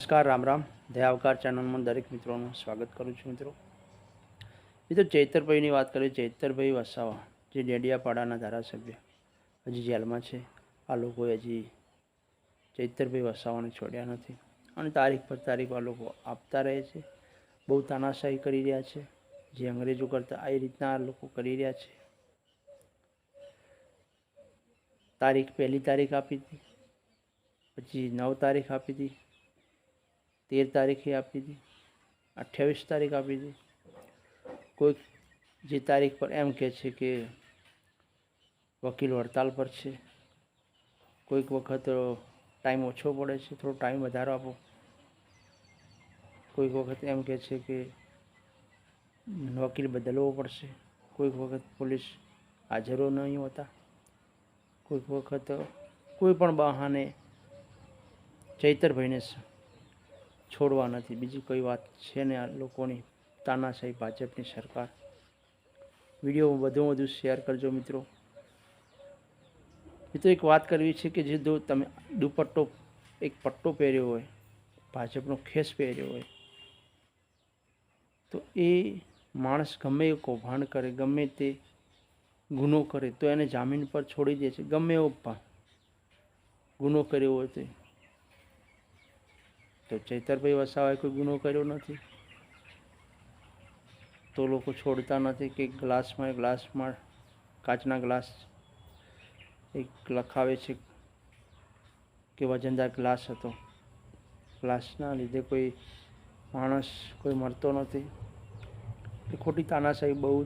નમસ્કાર, રામ રામ. દયાવકાર ચેનલમાં દરેક મિત્રોનું સ્વાગત કરું છું મિત્રો. મિત્રો, ચૈતરભાઈની વાત કરીએ, ચૈતરભાઈ વસાવા, જે ડેડિયાપાડાના ધારાસભ્ય, હજી જેલમાં છે. આ લોકોએ હજી ચૈતરભાઈ વસાવાને છોડ્યા નથી અને તારીખ પર તારીખ આ લોકો આપતા રહે છે. બહુ તાનાશાહી કરી રહ્યા છે. જે અંગ્રેજો કરતા આ રીતના આ લોકો કરી રહ્યા છે. તારીખ પહેલી તારીખ આપી હતી, પછી નવ તારીખ આપી હતી તેર તારીખે આપી હતી અઠ્યાવીસ તારીખ આપી હતી કોઈક જે તારીખ પર એમ કહે છે કે વકીલ હડતાલ પર છે. કોઈક વખત ટાઈમ ઓછો પડે છે, થોડો ટાઈમ વધારો આપો. કોઈક વખત એમ કહે છે કે વકીલ બદલવો પડશે. કોઈક વખત પોલીસ હાજરો નહીં હોતા. કોઈક વખત કોઈ પણ બહાને ચૈતરભાઈને છોડવા નથી. બીજી કોઈ વાત છે ને આ લોકોની તાનાશાહી ભાજપની સરકાર? વીડિયો વધુ વધુ શેર કરજો મિત્રો. મિત્રો, એક વાત કરવી છે કે જે દો તમે દુપટ્ટો એક પટ્ટો પહેર્યો હોય, ભાજપનો ખેસ પહેર્યો હોય, તો એ માણસ ગમે એ કૌભાંડ કરે, ગમે તે ગુનો કરે, તો એને જામીન પર છોડી દે છે. ગમે એવો ગુનો કર્યો હોય તો તો ચૈતરભાઈ વસાવાએ કોઈ ગુનો કર્યો નથી? તો લોકો છોડતા નથી કે ગ્લાસમાં ગ્લાસમાં, કાચના ગ્લાસ એક લખાવે છે કે વજનદાર ગ્લાસ હતો. ગ્લાસના લીધે કોઈ માણસ કોઈ મરતો નથી. એ ખોટી તાનાશાહી બહુ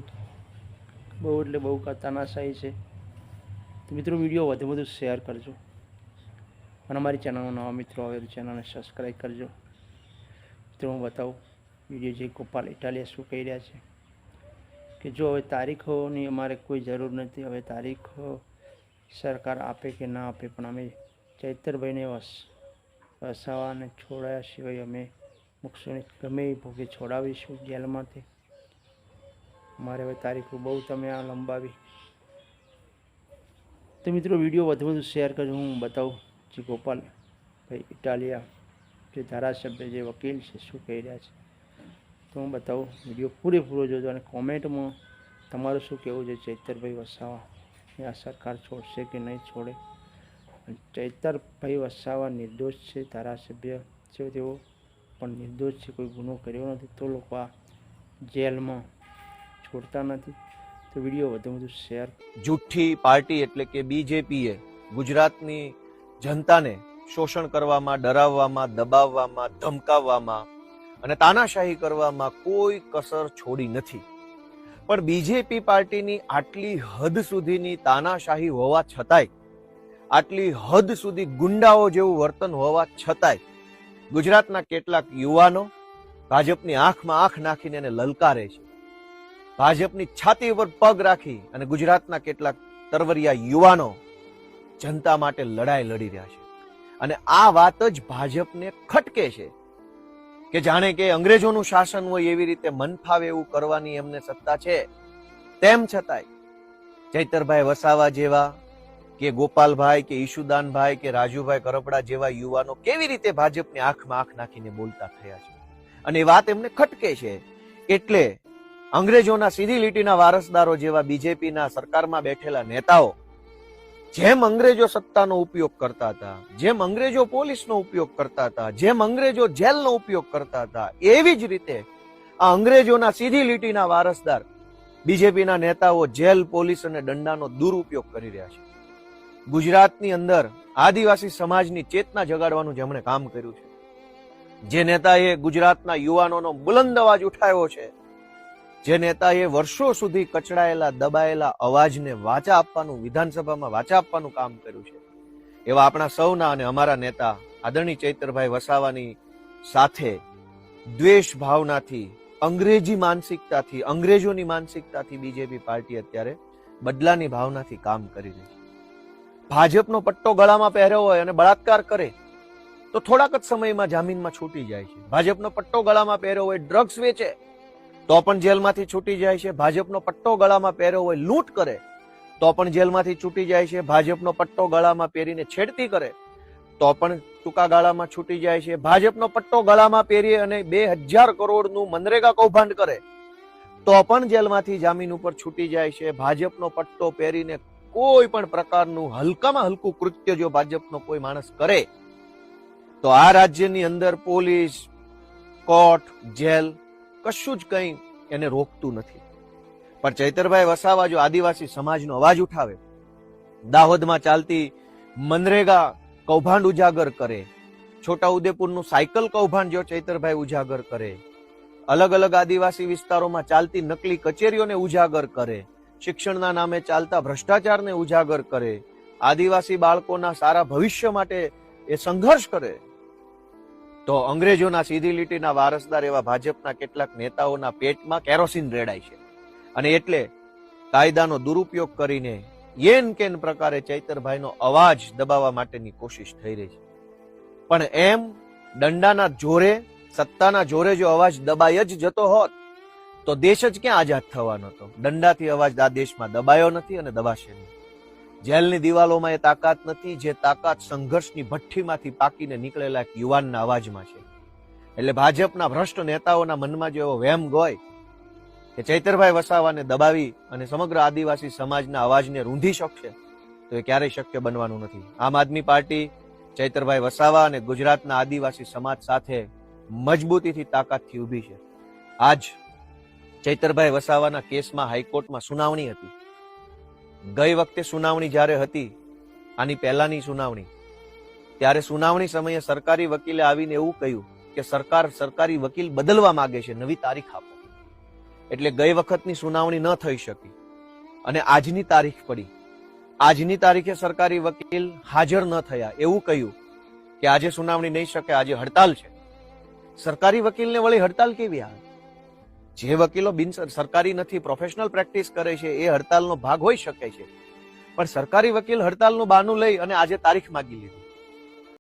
બહુ એટલે બહુ તાનાશાહી છે. મિત્રો વીડિયો વધુ વધુ શેર કરજો. અને અમારી ચેનલમાં નવા મિત્રો આવે તો ચેનલને સબસ્ક્રાઈબ કરજો. મિત્રો, હું બતાવું વીડિયો જે ગોપાલ ઇટાલિયા શું કહી રહ્યા છે. કે જો હવે તારીખોની અમારે કોઈ જરૂર નથી, હવે તારીખો સરકાર આપે કે ના આપે, પણ અમે ચૈતરભાઈને વસ વસાવાને છોડાયા સિવાય અમે મૂકશું ગમે એ ભોગે છોડાવીશું જેલમાંથી મારે હવે તારીખો બહુ તમે આ લંબાવી. તો મિત્રો વીડિયો વધુ વધુ શેર કરજો, હું બતાવું. જે ગોપાલ ભાઈ ઇટાલિયા જે ધારાસભ્ય, જે વકીલ છે, શું કહી રહ્યા છે? તો હું બતાવું, વીડિયો પૂરેપૂરો જોજો અને કોમેન્ટમાં તમારું શું કહેવું છે ચૈતરભાઈ વસાવા? એ આ સરકાર છોડશે કે નહીં છોડે? ચૈતરભાઈ વસાવા નિર્દોષ છે, ધારાસભ્ય છે તેઓ, પણ નિર્દોષ છે, કોઈ ગુનો કર્યો નથી. તો લોકો આ જેલમાં છોડતા નથી. તો વીડિયો વધુ વધુ શેર જૂઠી પાર્ટી એટલે કે બીજેપીએ ગુજરાતની જનતાને શોષણ કરવામાં, ડરાવવામાં, દબાવવામાં, ધમકાવવામાં અને તાનાશાહી કરવામાં કોઈ કસર છોડી નથી. પણ બીજેપી પાર્ટીની આટલી હદ સુધીની તાનાશાહી હોવા છતાંય, આટલી હદ સુધી ગુંડાઓ જેવું વર્તન હોવા છતાંય, ગુજરાતના કેટલાક યુવાનો ભાજપની આંખમાં આંખ નાખીને એને લલકારે છે. ભાજપની છાતી ઉપર પગ રાખી અને ગુજરાતના કેટલાક તરવરિયા યુવાનો જનતા માટે લડાઈ લડી રહ્યા છે. અને આ વાત જ ભાજપને ખટકે છે કે જાણે કે અંગ્રેજોનું શાસન હોય એવી રીતે મન ફાવે એવું કરવાની એમને સત્તા છે. તેમ છતાંય ચૈતરભાઈ વસાવા જેવા કે ગોપાલભાઈ કે ઈશુદાનભાઈ કે રાજુભાઈ કરપડા જેવા યુવાનો કેવી રીતે ભાજપની આંખમાં આંખ નાખીને બોલતા થયા છે? અને એ વાત એમને ખટકે છે. એટલે અંગ્રેજોના સીધી લીટીના વારસદારો જેવા બીજેપીના સરકારમાં બેઠેલા નેતાઓ જેમ અંગ્રેજો સત્તાનો ઉપયોગ કરતા હતા, જેમ અંગ્રેજો પોલીસનો ઉપયોગ કરતા હતા, જેમ અંગ્રેજો જેલનો ઉપયોગ કરતા હતા, એવી જ રીતે આ અંગ્રેજોના સીધી લીટીના વારસદાર બીજેપીના નેતાઓ જેલ, પોલીસ અને દંડાનો દુરુપયોગ કરી રહ્યા છે. ગુજરાતની અંદર આદિવાસી સમાજની ચેતના જગાડવાનું જેમણે કામ કર્યું છે. જે નેતાએ ગુજરાતના યુવાનોનો બુલંદ અવાજ ઉઠાવ્યો છે જે નેતાએ વર્ષો સુધી કચડાયેલા, દબાયેલા અવાજને વાચા આપવાનું, વિધાનસભામાં વાચા આપવાનું કામ કર્યું છે. એવા આપણા સૌના અને અમારા નેતા આદરણી ચૈતરભાઈ વસાવાની સાથે દ્વેષ ભાવનાથી, અંગ્રેજી માનસિકતાથી, અંગ્રેજોની માનસિકતાથી બીજેપી પાર્ટી અત્યારે બદલાની ભાવનાથી કામ કરી રહી છે. ભાજપનો પટ્ટો ગળામાં પહેર્યો હોય અને બળાત્કાર કરે, તો થોડાક જ સમયમાં જામીનમાં છૂટી જાય છે. ભાજપનો પટ્ટો ગળામાં પહેર્યો હોય, ડ્રગ્સ વેચે તો પણ જેલમાંથી છૂટી જાય છે. ભાજપનો પટ્ટો ગળામાં પહેર્યો હોય, લૂંટ કરે. તો પણ જેલમાંથી છૂટી જાય છે. ભાજપનો પટ્ટો ગળામાં પહેરીને છેડતી કરે. તો પણ ટૂંકા ગાળામાં છૂટી જાય છે. ભાજપનો પટ્ટો ગળામાં પહેરી અને બે હજાર કરોડનું મનરેગા કૌભાંડ કરે. તો પણ જેલમાંથી જામીન ઉપર છૂટી જાય છે. ભાજપનો પટ્ટો પહેરીને કોઈ પણ પ્રકારનું હલકામાં હલકું કૃત્ય જો ભાજપનો કોઈ માણસ કરે, તો આ રાજ્યની અંદર પોલીસ, કોર્ટ, જેલ કશું જ કંઈ એને રોકતું નથી. પણ ચૈતરભાઈ વસાવા જો આદિવાસી સમાજનો અવાજ ઉઠાવે, દાહોદમાં ચાલતી મનરેગા કૌભાંડ ઉજાગર કરે છોટાઉદેપુરનું સાયકલ કૌભાંડ જો ચૈતરભાઈ ઉજાગર કરે, અલગ અલગ આદિવાસી વિસ્તારોમાં ચાલતી નકલી કચેરીઓને ઉજાગર કરે, શિક્ષણના નામે ચાલતા ભ્રષ્ટાચારને ઉજાગર કરે, આદિવાસી બાળકોના સારા ભવિષ્ય માટે એ સંઘર્ષ કરે તો અંગ્રેજોના સીધી લીટીના વારસદાર એવા ભાજપના કેટલાક નેતાઓના પેટમાં કેરોસીન રેડાય છે. અને એટલે કાયદાનો દુરુપયોગ કરીને યેન કેન પ્રકારે ચૈતરભાઈનો અવાજ દબાવવા માટેની કોશિશ થઈ રહી છે. પણ એમ દંડાના જોરે, સત્તાના જોરે જો અવાજ દબાઈ જ જતો હોત, તો દેશ જ ક્યાં આઝાદ થવાનો હતો? દંડાથી અવાજ આ દેશમાં દબાયો નથી અને દબાશે નહીં. જેલની દિવાલોમાં એ તાકાત નથી, જે તાકાત સંઘર્ષની ભઠ્ઠીમાંથી પાકીને નીકળેલા એક યુવાનના અવાજમાં છે. એટલે ભાજપના ભ્રષ્ટ નેતાઓના મનમાં જો એવો વહેમ ગોય કે ચૈતરભાઈ વસાવાને દબાવી અને સમગ્ર આદિવાસી સમાજના અવાજને રૂંધી શકશે, તો એ ક્યારેય શક્ય બનવાનું નથી. આમ આદમી પાર્ટી, ચૈતરભાઈ વસાવા અને ગુજરાતના આદિવાસી સમાજ સાથે મજબૂતીથી તાકાતથી ઊભી છે. આજ ચૈતરભાઈ વસાવાના કેસમાં હાઈકોર્ટમાં સુનાવણી હતી. ગઈ વખતે સુનાવણી જ્યારે હતી, આની પહેલાની સુનાવણી, ત્યારે સુનાવણી સમયે સરકારી વકીલે આવીને એવું કહ્યું કે સરકાર સરકારી વકીલ બદલવા માંગે છે, નવી તારીખ આપો. એટલે ગઈ વખતની સુનાવણી ન થઈ શકી. અને આજની તારીખ પડી. આજની તારીખે સરકારી વકીલ હાજર ન થયા. એવું કહ્યું કે આજે સુનાવણી નહીં શકે, આજે હડતાલ છે. સરકારી વકીલને વળી હડતાલ કેવી આવે જે વકીલો બિન સરકારી નથી પ્રોફેશનલ પ્રેક્ટિસ કરે છે, એ હડતાલનો ભાગ હોઈ શકે છે. પણ સરકારી વકીલ હડતાલનું બાનું લઈ અને આજે તારીખ માંગી લીધી.